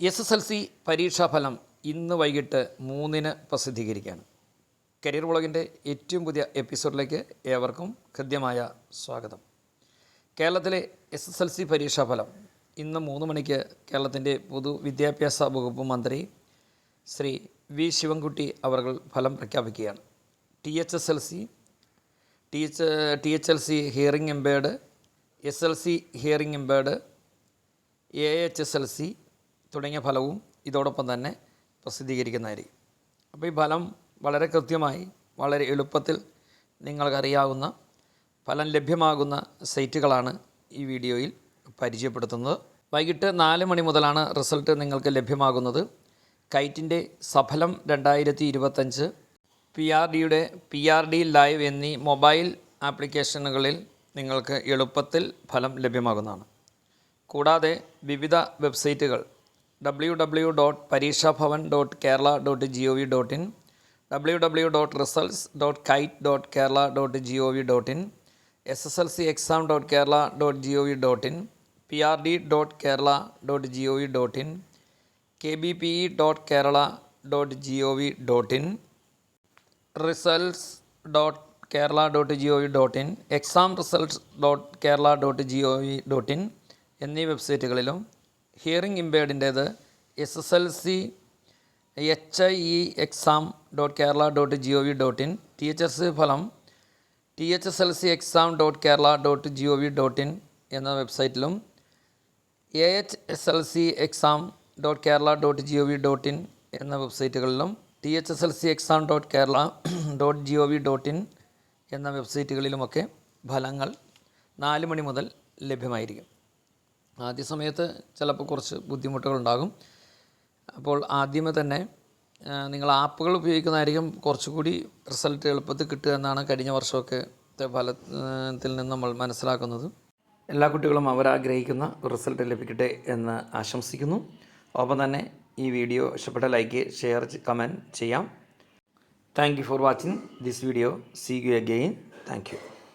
S S L C പരീക്ഷാഫലം ഇന്ന് വൈകിട്ട് മൂന്നിന് പ്രസിദ്ധീകരിക്കുകയാണ്. കരിയർ വ്ളോഗിന്റെ ഏറ്റവും പുതിയ എപ്പിസോഡിലേക്ക് ഏവർക്കും ഹൃദ്യമായ സ്വാഗതം. കേരളത്തിലെ എസ് എസ് എൽ സി പരീക്ഷാഫലം ഇന്ന് മൂന്ന് മണിക്ക് കേരളത്തിന്റെ പൊതുവിദ്യാഭ്യാസ വകുപ്പ് മന്ത്രി ശ്രീ വി ശിവൻകുട്ടി അവർ ഫലം പ്രഖ്യാപിക്കുകയാണ്. T H S L C T H T H L C hearing impaired S L C hearing impaired A H S L C തുടങ്ങിയ ഫലവും ഇതോടൊപ്പം തന്നെ പ്രസിദ്ധീകരിക്കുന്നതായിരിക്കും. അപ്പോൾ ഈ ഫലം വളരെ കൃത്യമായി വളരെ എളുപ്പത്തിൽ നിങ്ങൾക്കറിയാവുന്ന ഫലം ലഭ്യമാകുന്ന സൈറ്റുകളാണ് ഈ വീഡിയോയിൽ പരിചയപ്പെടുത്തുന്നത്. വൈകിട്ട് നാല് മണി മുതലാണ് റിസൾട്ട് നിങ്ങൾക്ക് ലഭ്യമാകുന്നത്. കൈറ്റിന്റെ സഫലം രണ്ടായിരത്തി ഇരുപത്തഞ്ച് പി ആർ ഡിയുടെ പി ആർ ഡി ലൈവ് എന്നീ മൊബൈൽ ആപ്ലിക്കേഷനുകളിൽ നിങ്ങൾക്ക് എളുപ്പത്തിൽ ഫലം ലഭ്യമാകുന്നതാണ്. കൂടാതെ വിവിധ വെബ്സൈറ്റുകൾ W W dot Pareekshabhavan dot Kerala dot G O V dot in W W dot results dot KITE dot Kerala dot G O V dot in S S L C exam dot Kerala dot G O V dot in P R D dot Kerala dot G O V dot in K B P E dot Kerala dot G O V dot in results dot Kerala dot G O V dot in exam results dot Kerala dot G O V dot in എന്നീ വെബ്സൈറ്റുകളിലും hearing ഇമ്പേർഡിന്റേത് S S L C H I E exam dot Kerala dot G O V dot in T H S ഫലം T H S L C exam dot Kerala dot G O V dot in എന്ന വെബ്സൈറ്റിലും A H S L C exam dot Kerala dot G O V dot in എന്ന വെബ്സൈറ്റുകളിലും T H S L C exam dot Kerala dot G O V dot in എന്ന വെബ്സൈറ്റുകളിലുമൊക്കെ ഫലങ്ങൾ നാല് മണി മുതൽ ലഭ്യമായിരിക്കും. ആദ്യ സമയത്ത് ചിലപ്പോൾ കുറച്ച് ബുദ്ധിമുട്ടുകളുണ്ടാകും. അപ്പോൾ ആദ്യമേ തന്നെ നിങ്ങൾ ആപ്പുകൾ ഉപയോഗിക്കുന്നതായിരിക്കും കുറച്ചുകൂടി റിസൾട്ട് എളുപ്പത്തിൽ കിട്ടുക എന്നാണ് കഴിഞ്ഞ വർഷമൊക്കെ ഫലത്തിൽ നിന്ന് നമ്മൾ മനസ്സിലാക്കുന്നത്. എല്ലാ കുട്ടികളും അവരാഗ്രഹിക്കുന്ന റിസൾട്ട് ലഭിക്കട്ടെ എന്ന് ആശംസിക്കുന്നു. ഒപ്പം തന്നെ ഈ വീഡിയോ ഇഷ്ടപ്പെട്ട ലൈക്ക് ഷെയർ കമന്റ് ചെയ്യാം. Thank you for watching this video. See you again thank you.